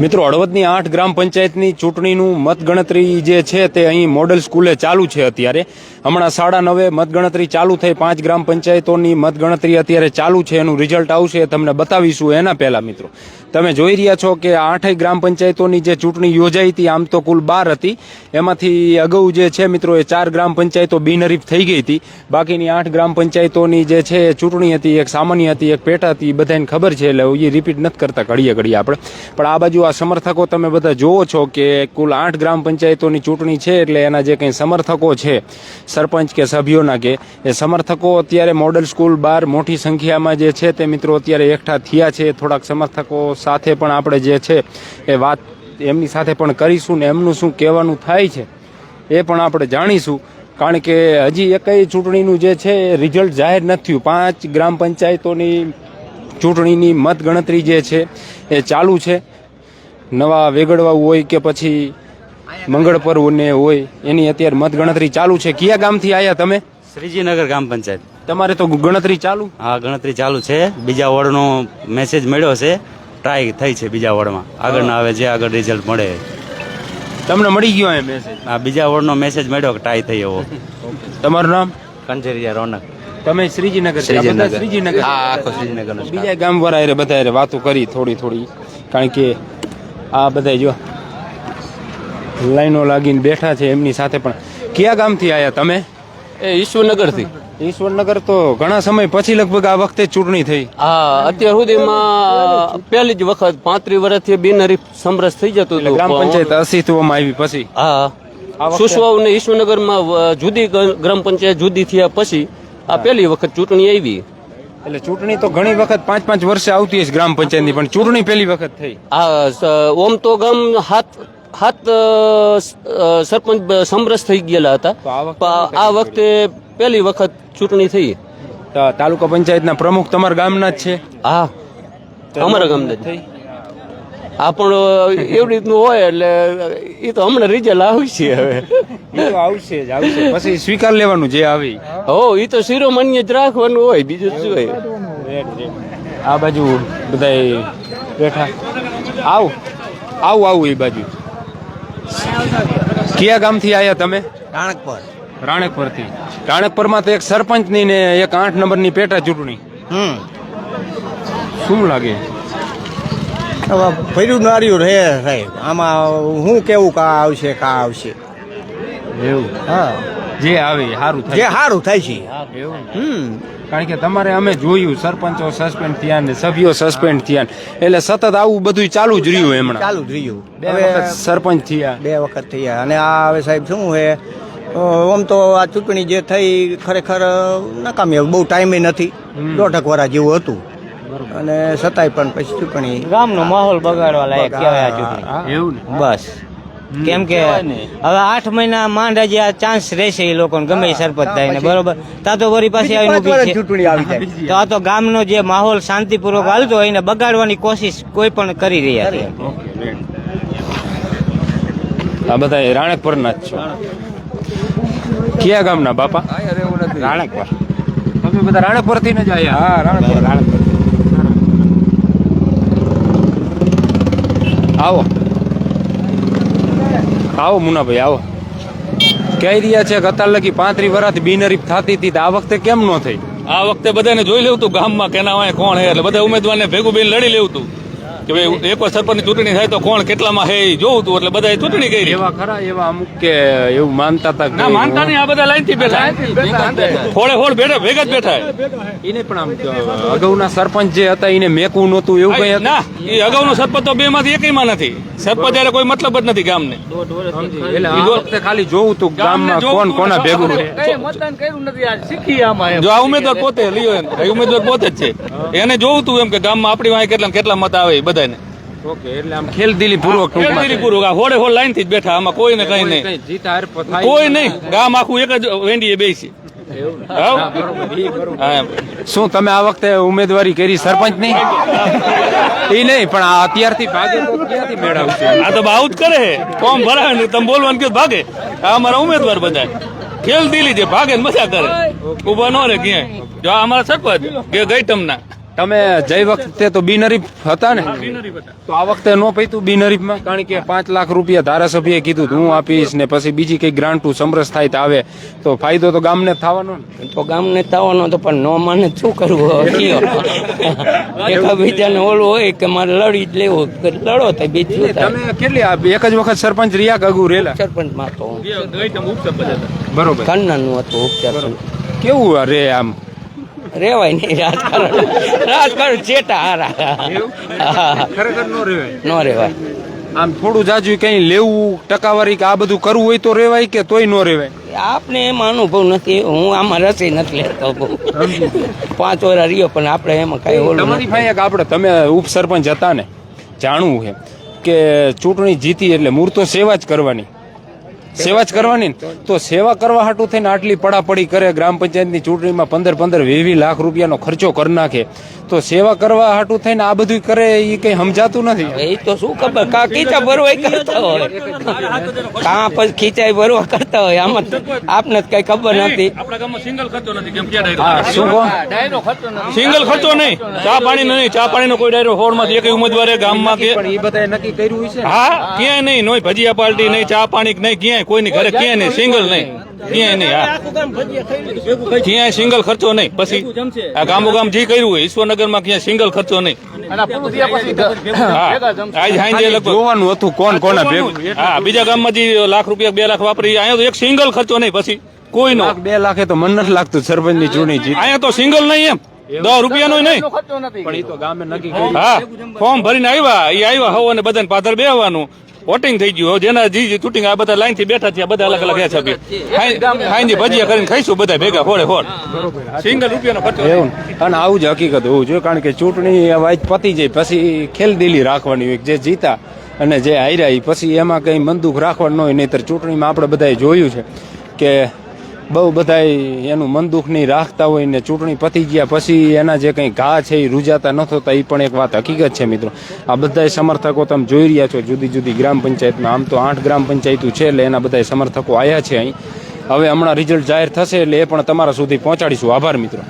મિત્રો, હળવદની આઠ ગ્રામ પંચાયતની ચૂંટણીનું મતગણતરી જે છે તે અહીં મોડલ સ્કૂલે ચાલુ છે અત્યારે. હમણાં સાડા નવે મતગણતરી ચાલુ થઈ, પાંચ ગ્રામ પંચાયતોની મતગણતરી અત્યારે ચાલુ છે, એનું રિઝલ્ટ આવશે તમને બતાવીશું એના પહેલા, મિત્રો. તમે જોઈ રહ્યા છો કે આઠેય ગ્રામ પંચાયતોની જે ચૂંટણી યોજાઈ હતી, આમ તો કુલ બાર હતી. એમાંથી અગાઉ જે છે, મિત્રો, એ ચાર ગ્રામ પંચાયતો બિનહરીફ થઈ ગઈ હતી. બાકીની આઠ ગ્રામ પંચાયતોની જે છે, એ ચૂંટણી હતી, એક સામાન્ય હતી, એક પેટા હતી બધાને ખબર છે, એટલે એ રિપીટ નથી કરતા, ઘડીએ ઘડીએ આપણે. પણ આ બાજુ આ સમર્થકો તમે બધા જોવો છો કે કુલ આઠ ગ્રામ પંચાયતોની ચૂંટણી છે એટલે એના જે કંઈ સમર્થકો છે, સરપંચ કે સભ્યોના કે, એ સમર્થકો અત્યારે મોડલ સ્કૂલ બહાર મોટી સંખ્યામાં જે છે તે મિત્રો અત્યારે એકઠા થયા છે. થોડાક સમર્થકો સાથે પણ આપણે જે છે એ વાત એમની સાથે પણ કરીશું ને એમનું શું કહેવાનું થાય છે એ પણ આપણે જાણીશું. કારણ કે હજી એકય ચૂંટણીનું જે છે એ રિઝલ્ટ જાહેર નથી થયું. પાંચ ગ્રામ પંચાયતોની ચૂંટણીની મતગણતરી જે છે એ ચાલુ છે. નવા વેગડવા હોય કે પછી મંગળ પર્વને હોય એની અત્યારે મતગણતરી ચાલુ છે. કયા ગામથી આવ્યા તમે? શ્રીજીનગર ગ્રામ પંચાયત. તમારે તો ગણતરી ચાલુ? હા ગણતરી ચાલુ છે. બીજા વોર્ડનો મેસેજ મળ્યો છે. ટ્રાય થઈ છે બીજા વોર્ડમાં. આગળ ના આવે જે આગળ રિઝલ્ટ મળે. તમને મળી ગયો એ મેસેજ હા બીજા વોર્ડનો મેસેજ મળ્યો કે ટ્રાય થઈ એવો. તમારું નામ? કંજરિયા રોનક. તમે શ્રીજીનગર શ્રીજીનગર. શ્રીજીનગર. હા આખો શ્રીજીનગર. બીજા ગામ વાળા બધા વાતો કરી થોડી થોડી. કારણ કે આ બધા જો લાઈનો લાગીને બેઠા છે એમની સાથે પણ. કયા ગામથી આવ્યા તમે? એ ઈશ્વરનગરથી. ઈશ્વરનગર તો ઘણા સમય પછી લગભગ આ વખતે ચૂંટણી થઈ. હા અત્યાર સુધીમાં પહેલી જ વખત પાંત્રીસ વર્ષથી બિનહરીફ સમરસ થઈ જતું હતું. ગ્રામ પંચાયત અસ્તિત્વમાં આવી પછી. હા. સુસવાવ ને ઈશ્વરનગરમાં જુદી ગ્રામ પંચાયત જુદી થયા પછી આ પહેલી વખત ચૂંટણી આવી. એટલે ચૂંટણી તો ઘણી વખત પાંચ પાંચ વર્ષે આવતી હશે ગ્રામ પંચાયતની પણ ચૂંટણી પહેલી વખત થઈ. આ ઓમ તો ગામ હાથ હાથ સરપંચ સમરસ થઈ ગયેલા હતા. આ વખતે પહેલી વખત ચૂંટણી થઈ. તાલુકા પંચાયતના પ્રમુખ તમારા ગામના જ છે? હા. અમારા ગામના જ. થઈ? આ પણ એવી રીતનું હોય એટલે એ તો હમણાં રિઝલ્ટ આવશે હવે. એ તો આવશે જ આવશે. પછી સ્વીકાર લેવાનું જે આવી. હો એ તો શિરોમાન્ય જ રાખવાનું હોય બીજું શું હોય? આ બાજુ બધાય બેઠા. આવ આવ આવું એ બાજુ. કયા ગામથી આવ્યા તમે? રાણકપર. રાણકપુરથી. રાણકપુરમાં તો એક સરપંચની ને એક આઠ નંબરની પેટા ચૂંટણી. હમ. શું લાગે? હવે ફર્યું નાર્યું રહે સાહેબ. આમાં હું કેવું કા આવશે કા આવશે? એવું. હા. જે આવે સારું સારું જે સારું થાય છે. એવું હમ. કારણ કે તમારે અમે જોયું સરપંચો સસ્પેન્ડ થયા ને સભ્યો સસ્પેન્ડ થયા એટલે સતત આવું બધું ચાલુ જ રહ્યું હમણાં ચાલુ જ રહ્યું. બે વખત સરપંચ થયા. બે વખત થયા. અને આ હવે સાહેબ શું છે આમ તો આ ચૂંટણી જે થઈ ખરેખર નકામી. બહુ ટાઈમે નથી. દોઢક વરા જેવું હતું. અને છતાંય પણ પછી ચૂંટણી ગામનો માહોલ બગાડવા લાયક કહેવાય આ ચૂંટણી. એવું બસ. કેમ કે હવે આઠ મહિના માંડ હજી આ ચાન્સ રહેશે એ લોકોને ગમે સરપંચ થાય ને બરોબર? તા તો વળી પાસે આવીને ઊભી છે. ચૂંટણી આવી જાય. તો આ તો ગામનો જે માહોલ શાંતિપૂર્વક હાલતો હોય એને બગાડવાની કોશિશ કોઈ પણ કરી રહ્યા છે. આ બધા રાણકપુરના જ છો. કયા ગામના બાપા? રાણકપુર. તમે બધા રાણકપુરથી ને જ આવ્યા હા રાણકપુર. રાણકપુર. આવો. આવો મુનાભાઈ, આવો. કહી રહ્યા છે કતાર લગી પાંત્રી વરાથી બિનહરીફ થતી હતી આ વખતે કેમ ન થઈ? આ વખતે બધાને જોઈ લેવું તું ગામમાં કેના હોય કોણ એટલે બધા ઉમેદવારને ભેગું બેન લડી લેવું તું કે ભાઈ એક વાર સરપંચની ચૂંટણી થાય તો કોણ કેટલામાં હે એ જોવું તું. એટલે બધા ચૂંટણી કરી. એવા ખરા એવા અમુક કે એવું માનતા હતા ના માનતા નહીં આ બધા લાઈનથી બેઠા ખોળે ખોળ બેઠા ભેગા જ બેઠા. એને પણ આમ અગાઉના સરપંચ જે હતા એને મેકવું નહોતું એવું કઈ ના એ અગાઉનો સરપંચ તો બે માંથી એકમાં નથી. સરપંચ ત્યારે કોઈ મતલબ જ નથી ગામને. એટલે ખાલી જોવું તું ગામમાં કોણ કોના ભેગું છે જો આ ઉમેદવાર પોતે લિયો એમ ઉમેદવાર પોતે જ છે. એને જોવું તું એમ કે ગામમાં આપણી વાંહે કેટલા કેટલા મત આવે એ બધાને ઓકે એટલે આમ ખેલદિલી પૂર્વક ટૂંકમાં ખેલદિલી પૂર્વક આ હોડે હોડ લાઈનથી જ બેઠા આમાં કોઈને કઈ નહીં. જીત હાર કોઈ નહીં. ગામ આખું એક જ વેંડીએ બેસી. હાવ? હા, એમ. શું તમે આ વખતે ઉમેદવારી કરી સરપંચની એ નહીં પણ આ અત્યારથી ભાગે? ક્યાંથી મેળવશે આ તો બહુ જ કરે ફોર્મ ભરાવે ને તમે બોલવાનું કે ભાગે? આ અમારા ઉમેદવાર બધા ખેલ દિલી છે ભાગે ને મજા કરે. ઊભા ન રે ક્યાંય. જો આ અમારા સરપંચ કે ગઈ તમના તમે જઈ વખતે તો બિનહરીફ હતા ને? તો આ વખતે નો પૈતું બિનહરીફમાં? કારણ કે પાંચ લાખ રૂપિયા ધારાસભ્યએ કીધું હું આપીશ ને પછી બીજી કઈ ગ્રાન્ટું સમરસ થાય તો આવે. તો ફાયદો તો ગામને જ થવાનો ને? તો ગામને થવાનો તો પણ નો માને શું કરવું એકબીજાને ઓલું હોય કે મારે લડી જ લેવું લડો તો બીજું તમે કેટલી એક જ વખત સરપંચ રિયા કગુ રેલા? સરપંચમાં તો બરોબર. કન્નાનું હતું ઉપચાર કેવું રે આમ? રેવાય નહીં રાજકારણ. રાજકારણ ચેટા હારા. ખરેખર નો રેવાય. નો રેવાય. આમ થોડું જાજુ કઈ લેવું ટકાવારી કે આ બધું કરવું હોય તો રેવાય કે તોય નો રેવાય? આપને એમાં અનુભવ નથી હું આમાં રસી નથી લેતો પાંચ વરા રહ્યો પણ આપણે એમાં કઈ ઓલું તમારી ભાઈ એક આપણે તમે ઉપસરપંચ હતા ને જાણવું છે કે ચૂંટણી જીતી એટલે મૂર્તો સેવા જ કરવાની. સેવા જ કરવાની ને? તો સેવા કરવા હાટું થઈને આટલી પડાપડી કરે ગ્રામ પંચાયતની ચૂંટણીમાં પંદર પંદર વીસ લાખ રૂપિયાનો ખર્ચો કરી નાખે. તો સેવા કરવા હાટું થઈને આ બધું કરે એ કઈ સમજાતું નથી? એ તો શું ખબર? કા ખીચા ભરવાય કરતા હોય? કા પછી ખીચાઈ ભરવા કરતા હોય? આમાં આપને જ કઈ ખબર નથી. સિંગલ ખર્ચો નથી કેમ સિંગલ નહીં. ચા પાણી નહીં ચા પાણીનો કોઈ ડાયરો હોડમાંથી એક ઉમેદવારે ગામમાં કે એ બધા નક્કી કર્યું ને. હા ક્યાંય નહીં નોય ભજીયા પાર્ટી નહીં ચા પાણી નહીં ક્યાંય. કોઈની ઘરે ક્યાંય નહીં સિંગલ નહીં ક્યાંય નહીં હા. ક્યાંય સિંગલ ખર્ચો નહીં પછી આ ગામો ગામ જે કર્યું હોય ઈશ્વરનગરમાં ક્યાંય સિંગલ ખર્ચો નહીં. હા. આજ હાંજે લગભગ જોવાનું હતું કોણ કોના હા બીજા ગામમાં જે લાખ રૂપિયા બે લાખ વાપરી અહીંયા તો એક સિંગલ ખર્ચો નહીં પછી કોઈનો. નો બે લાખે તો મન નથી લાગતું સરપંચની ચૂંટણી જીત. અહીંયા તો સિંગલ નહીં એમ. દસ રૂપિયાનો નહીં. પણ એ તો ગામે નક્કી હા ફોર્મ ભરીને આવ્યા એ આવ્યા હવ અને બધાને પાદર બેહવાનું. વોટિંગ થઈ ગયું. જેના જી જી ચૂંટિંગ આ બધા લાઈનથી બેઠા છે બધા અલગ અલગ છે ખાઈ ભજીયા કરીને ખાઈશું બધા ભેગા, હોળે, હોળ. સિંગલ રૂપિયાનો ખર્ચો એવું. અને આવું જ હકીકત હોવું જોઈએ, કારણ કે ચૂંટણી વાત પતી જાય, પછી ખેલદિલી રાખવાની હોય, જે જીતા અને જે હાર્યા પછી એમાં કઈ મનદુખ રાખવાનું હોય, નહીતર ચૂંટણીમાં આપણે બધાએ જોયું છે કે બહુ બધા એનું મનદુખ નહીં રાખતા હોય ને ચૂંટણી પતી ગયા પછી એના જે કંઈ ઘા છે એ રૂજાતા ન થતા એ પણ એક વાત હકીકત છે મિત્રો. આ બધા સમર્થકો તમે જોઈ રહ્યા છો, જુદી જુદી ગ્રામ પંચાયતમાં આમ તો આઠ ગ્રામ પંચાયતો છે એટલે એના બધા સમર્થકો આવ્યા છે અહીં. હવે હમણાં રિઝલ્ટ જાહેર થશે એટલે એ પણ તમારા સુધી પહોંચાડીશું. આભાર મિત્રો.